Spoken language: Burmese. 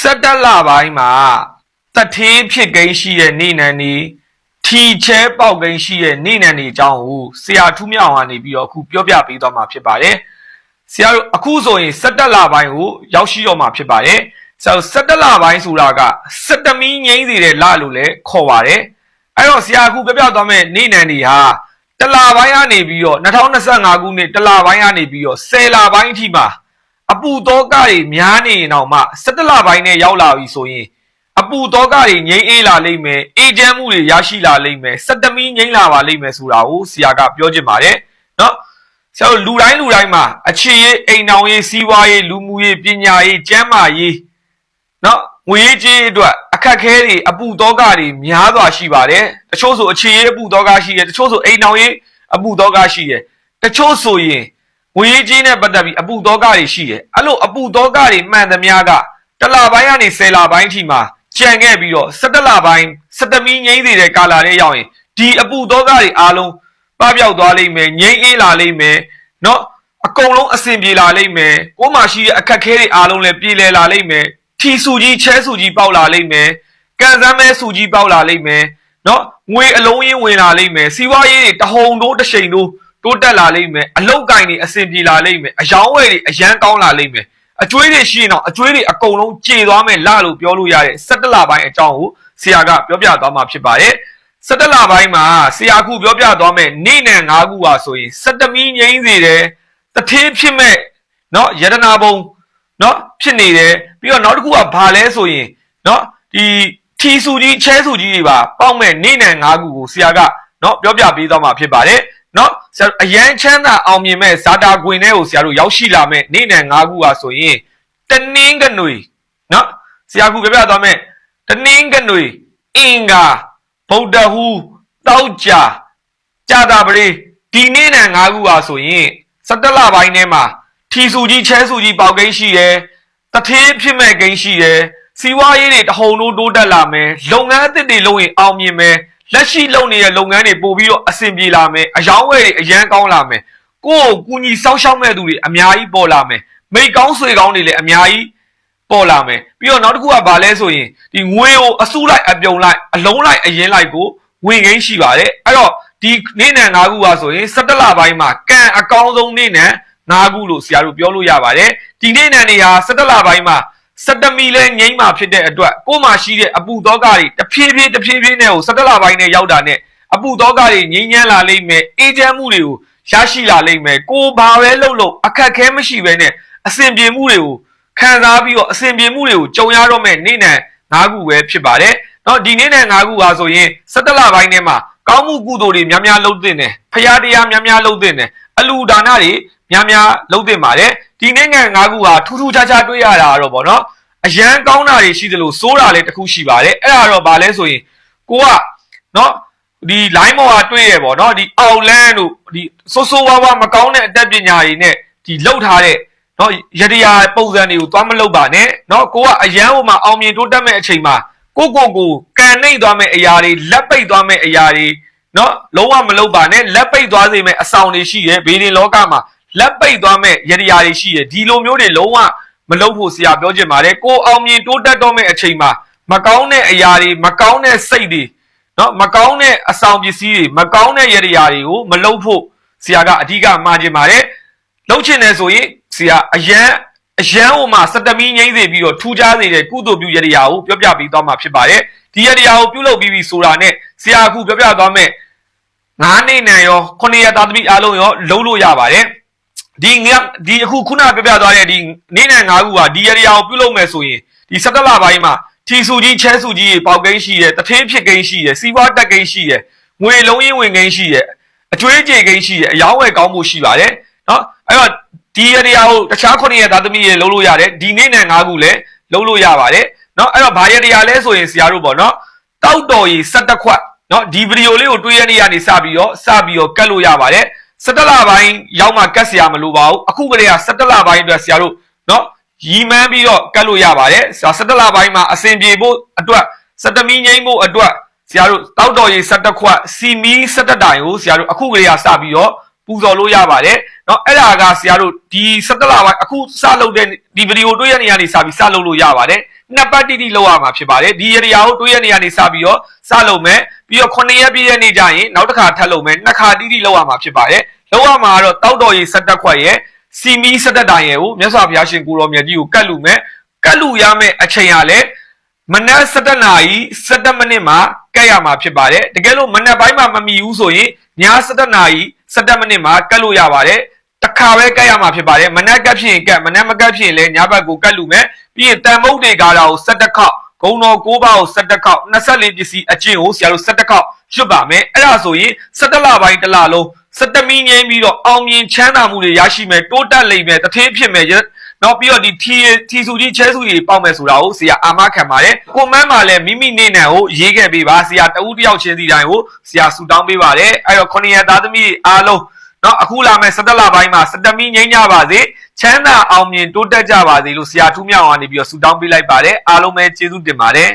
17လပိုင်းမှာတထေးဖြစ်ကိန်းရှိရဲ့နေနံနေထီချဲပေါက်ကိန်းရှိရဲ့နေနံနေအကြောင်းကိုဆရာထူးမြောင်ကနေပြီးတော့အခုပြောပြပေးသွားမှာဖြစ်ပါတယ်ဆရာတို့အခုဆိုရင်17လပိုင်းကိုရောက်ရှိတော့မှာဖြစ်ပါတယ်ဆရာတို့17လပိုင်းဆိုတာက17မီးငိမ့်စီတဲ့လလို့လည်းခေါ်ပါတယ်အဲ့တော့ဆရာအခုပြောပြသွားမယ့်နေနံနေဟာတလပိုင်းကနေပြီးတော့2025ခုနှစ်တလပိုင်းကနေပြီးတော့10လပိုင်းအထိမှာ အပူတောကတွေများနေရင်တော့မှ17လပိုင်းနဲ့ရောက်လာပြီဆိုရင်အပူတောကတွေငြိမ်းအေးလာလိမ့်မယ်အေဂျင့်မှုတွေရရှိလာလိမ့်မယ်17မီငြိမ်းလာပါလိမ့်မယ်ဆိုတာကိုဆရာကပြောချင်ပါတယ်เนาะဆရာတို့လူတိုင်းလူတိုင်းမှာအခြေရေးအိမ်အောင်ရေးစီးပွားရေးလူမှုရေးပညာရေးကျန်းမာရေးเนาะငွေရေးကြေးအတွက်အခက်ခဲတွေအပူတောကတွေများစွာရှိပါတယ်တချို့ဆိုအခြေရေးအပူတောကရှိတယ်တချို့ဆိုအိမ်အောင်ရေးအပူတောကရှိတယ်တချို့ဆိုရင် ငွေရေးကြီးနဲ့ပတ်သက်ပြီးအပူတောကတွေရှိတယ်အဲ့လိုအပူတောကတွေမှန်သမျှကတစ်လပိုင်းကနေ10လပိုင်းအထိမှာကြံခဲ့ပြီးတော့17လပိုင်း17မီငိမ့်သေးတဲ့ကာလာတွေရောက်ရင်ဒီအပူတောကတွေအားလုံးပပျောက်သွားလိမ့်မယ်ငိမ့်အေးလာလိမ့်မယ်เนาะအကုန်လုံးအဆင်ပြေလာလိမ့်မယ်ကိုယ်မှာရှိတဲ့အခက်ခဲတွေအားလုံးလည်းပြေလည်လာလိမ့်မယ်ထီဆူကြီးချဲဆူကြီးပေါက်လာလိမ့်မယ်ကန်စမ်းမဲဆူကြီးပေါက်လာလိမ့်မယ်เนาะငွေအလုံးရင်းဝင်လာလိမ့်မယ်စီးပွားရေးတွေတဟုန်တိုးတစ်ချိန်တိုး တိုးတက်လာလိမ့်မယ်အလောက်ကင်တွေအဆင်ပြေလာလိမ့်မယ်အယောင်းဝယ်တွေအရန်ကောင်းလာလိမ့်မယ်အကျွေးတွေရှိရင်တော့အကျွေးတွေအကုန်လုံးကျေသွားမယ်လလို့ပြောလို့ရတဲ့17လပိုင်းအကြောင်းကိုဆရာကပြောပြသွားမှာဖြစ်ပါတယ်17လပိုင်းမှာဆရာခုပြောပြသွားမယ်နေ့နဲ့၅ခုပါဆိုရင်17မီးငိမ့်စေတယ်တထေးဖြစ်မဲ့เนาะယတနာဘုံเนาะဖြစ်နေတယ်ပြီးတော့နောက်တစ်ခုကဘာလဲဆိုရင်เนาะဒီထီစုကြီးချဲစုကြီးတွေပါပေါက်မဲ့နေ့နဲ့၅ခုကိုဆရာကเนาะပြောပြပေးသွားမှာဖြစ်ပါတယ် နော်အရန်ချမ်းသာအောင်မြင်မဲ့ဇာတာကွင်တဲ့ကိုဆရာတို့ရောက်ရှိလာမဲ့နေ့နဲ့၅ခုဟာဆိုရင်တနင်းကနွေနော်ဆရာကူပြပြသွားမဲ့တနင်းကနွေအင်္ဂါဗုဒ္ဓဟူတောက်ကြကြာတာပရိဒီနေ့နဲ့၅ခုဟာဆိုရင်17လပိုင်းထဲမှာထီစုကြီးချဲစုကြီးပေါက်ကိန်းရှိတယ်တထေးဖြစ်မဲ့ကိန်းရှိတယ်စီဝါရေးတွေတဟုန်တို့တိုးတက်လာမယ်လုပ်ငန်းအသစ်တွေလုပ်ရင်အောင်မြင်မယ် လက်ရှိလုပ်နေတဲ့လုပ်ငန်းတွေပို့ပြီးတော့အဆင်ပြေလာမယ်အယောင်းဝယ်တွေအရန်ကောင်းလာမယ်ကိုယ့်ကိုကူညီစောင့်ရှောက်မဲ့သူတွေအများကြီးပေါ်လာမယ်မိတ်ကောင်းဆွေကောင်းတွေလည်းအများကြီးပေါ်လာမယ်ပြီးတော့နောက်တစ်ခုကဘာလဲဆိုရင်ဒီငွေကိုအစုလိုက်အပြုံလိုက်အလုံးလိုက်အရင်လိုက်ကိုဝင်ငိမ့်ရှိပါတယ်အဲ့တော့ဒီနေ့နဲ့၅ခုပါဆိုရင်17လပိုင်းမှာကံအကောင်းဆုံးနေ့နဲ့၅ခုလို့ဆရာတို့ပြောလို့ရပါတယ်ဒီနေ့နဲ့နေဟာ17လပိုင်းမှာ 17မီလဲငိမ့်မှာဖြစ်တဲ့အတွက်ကိုမှရှိတဲ့အပူတော့ကတွေတဖြည်းဖြည်းတဖြည်းဖြည်းနဲ့ကို17လပိုင်းနဲ့ရောက်တာနဲ့အပူတော့ကတွေငိမ့်ညမ်းလာလိမ့်မယ်အေးချမ်းမှုတွေကိုရရှိလာလိမ့်မယ်ကိုဘာပဲလုပ်လို့အခက်ခဲမရှိပဲနဲ့အဆင်ပြေမှုတွေကိုခံစားပြီးတော့အဆင်ပြေမှုတွေကိုကြုံရတော့မဲ့နေ့နဲ့၅ခုပဲဖြစ်ပါတယ်။နော်ဒီနေ့နဲ့၅ခုဟာဆိုရင်17လပိုင်းထဲမှာကောင်းမှုကုသိုလ်တွေများများလုပ်သင့်တယ်။ဖရာတရားများများလုပ်သင့်တယ်။အလူဒါနတွေများများလုပ်သင့်ပါတယ်။ ဒီနိုင်ငံ၅ခုဟာထူးထူးခြားခြားတွေ့ရတာတော့ဗောနော်အရန်ကောင်းတာတွေရှိသလိုစိုးတာလည်းတစ်ခုရှိပါတယ်အဲ့ဒါတော့ဗာလဲဆိုရင်ကိုကနော်ဒီ line ပေါ်ဟာတွေ့ရပေါ့နော်ဒီအောက်လန်းတို့ဒီဆိုးဆိုးဝါးဝါမကောင်းတဲ့အတတ်ပညာတွေနဲ့ဒီလောက်ထားတဲ့နော်ရတရားပုံစံတွေကိုသွားမလုပ်ပါနဲ့နော်ကိုကအရန်ဟိုမှာအောင်မြင်တိုးတက်မဲ့အချိန်မှာကိုကိုကိုကန်နှိပ်သွားမဲ့အရာတွေလက်ပိတ်သွားမဲ့အရာတွေနော်လုံးဝမလုပ်ပါနဲ့လက်ပိတ်သွားစေမဲ့အဆောင်တွေရှိရဲဘေးရင်လောကမှာ လက်ပိတ်သွားမဲ့ရတရားတွေရှိရဲ့ဒီလိုမျိုးတွေလုံးဝမလုပ်ဖို့ဆရာပြောချင်ပါတယ်ကိုအောင်မြင်တိုးတက်တော့မဲ့အချိန်မှာမကောင်းတဲ့အရာတွေမကောင်းတဲ့စိတ်တွေနော်မကောင်းတဲ့အဆောင်ပစ္စည်းတွေမကောင်းတဲ့ရတရားတွေကိုမလုပ်ဖို့ဆရာကအဓိကမှာချင်ပါတယ်လှုပ်ချင်တယ်ဆိုရင်ဆရာအရန်အရန်ဟိုမှာစတမီငိမ့်စေပြီးတော့ထူးခြားစေတဲ့ကုသိုလ်ပြုရတရားကိုပြောပြပေးသွားမှာဖြစ်ပါတယ်ဒီရတရားကိုပြုလုပ်ပြီးပြီဆိုတာနဲ့ဆရာအခုပြောပြသွားမယ်ငါးနှစ်နံရောခုနှစ်ရက်သားသမီးအားလုံးရောလုံးလို့ရပါတယ် ဒီငါဒီအခုခုနပြောပြသွားတဲ့ဒီနေ့နဲ့ငါးခုဟာဒီရတရားကိုပြုလုပ်မယ်ဆိုရင်ဒီစက်တလပိုင်းမှာထီစုကြီးချဲစုကြီးပေါက်ကိန်းရှိတယ်တထေးဖြစ်ကိန်းရှိတယ်စီးပွားတက်ကိန်းရှိတယ်ငွေလုံးရင်းဝင်ကိန်းရှိတယ်အကျွေးကြေကိန်းရှိတယ်အယောင်းဝယ်ကောင်းမှုရှိပါတယ်နော်အဲ့တော့ဒီရတရားကိုတခြားခုနှစ်ရက်သားသမီးတွေလုံးလို့ရတယ်ဒီနေ့နဲ့၅ခုလည်းလုံးလို့ရပါတယ်နော်အဲ့တော့ဘာရတရားလဲဆိုရင်ဆရာတို့ပေါ့နော်တောက်တော်ကြီး17ခွက်နော်ဒီဗီဒီယိုလေးကိုတွေးရနေရနေစပြီးတော့စပြီးတော့ကတ်လို့ရပါတယ် 17လပိုင်းရောက်မှကတ်ဆရာမလိုပါဘူးအခုကလေးက17လပိုင်းအတွက်ဆရာတို့နော်ရီမန်းပြီးတော့ကတ်လို့ရပါတယ်ဆရာ17လပိုင်းမှာအစဉ်ပြေဖို့အတွက်17မီငိမ့်ဖို့အတွက်ဆရာတို့တောက်တော်ကြီး17ခွက်စီမီ17တိုင်ကိုဆရာတို့အခုကလေးကစပြီးတော့ ပူဇော်လို့ရပါတယ်เนาะအဲ့ဒါကဆရာတို့ဒီ17လပိုင်းအခုစလုပ်တဲ့ဒီဗီဒီယိုတွေ့ရနေရနေစပြီးစလုပ်လို့ရပါတယ် နှစ်ပတ်တိတိလောက်ရမှာဖြစ်ပါတယ်ဒီရေရာကိုတွေးရနေရနေစပြီးတော့စလုပ်မယ်ပြီးတော့9ရက်ပြည့်ရက်နေ့ကျရင်နောက်တစ်ခါထပ်လုပ်မယ်နှစ်ခါတိတိလောက်ရမှာဖြစ်ပါတယ်လောက်ရမှာကတော့တောက်တော်ကြီးစက်တက်ခွက်ရဲ့စီမီစက်တက်တိုင်ရဲ့ကိုမြတ်စွာဘုရားရှင်ကိုရောမြတ်ကြီးကိုကတ်လူမယ်ကတ်လူရမယ့်အချိန်ရလဲမနက်7နာရီ7မိနစ်မှာကတ်ရမှာဖြစ်ပါတယ်တကယ်လို့မနက်ပိုင်းမှာမမီဘူးဆိုရင်ည7နာရီ 7မိနစ်မှာကတ်လို့ရပါတယ်တစ်ခါပဲကတ်ရမှာဖြစ်ပါတယ်မနက်ကတ်ဖြစ်ရင်ကတ်မနက်မကတ်ဖြစ်ရင်လည်းညဘက်ကိုကတ်လူမယ်ပြီးရင်တန်မုတ်တွေကားတာကို7ခေါက်ဂုံတော်9ပါးကို7ခေါက်24ပစ္စည်းအကျင့်ကိုဆရာတို့7ခေါက်ရွတ်ပါမယ်အဲ့ဒါဆိုရင်7လပိုင်းတစ်လလုံး7မီငိမ့်ပြီးတော့အောင်မြင်ချမ်းသာမှုတွေရရှိမယ်တိုးတက်လိမ့်မယ်တထင်းဖြစ်မယ် နောက်ပြီးတော့ဒီထီထီစုကြီးချဲစုကြီးပေါက်မယ်ဆိုတာကိုဆရာအာမခံပါတယ်ကွန်မန့်မှာလည်းမိမိနေနံကိုရေးခဲ့ပေးပါဆရာတဦးတယောက်ချင်းစီတိုင်းကိုဆရာဆူတောင်းပေးပါတယ်အဲ့တော့ခொနရသားသမီးအားလုံးနော်အခုလာမယ့်17လပိုင်းမှာ17မီငိမ့်ကြပါစေချမ်းသာအောင်မြင်တိုးတက်ကြပါစေလို့ဆရာထူးမြောင်ကနေပြီးတော့ဆူတောင်းပေးလိုက်ပါတယ်အားလုံးပဲကျေးဇူးတင်ပါတယ်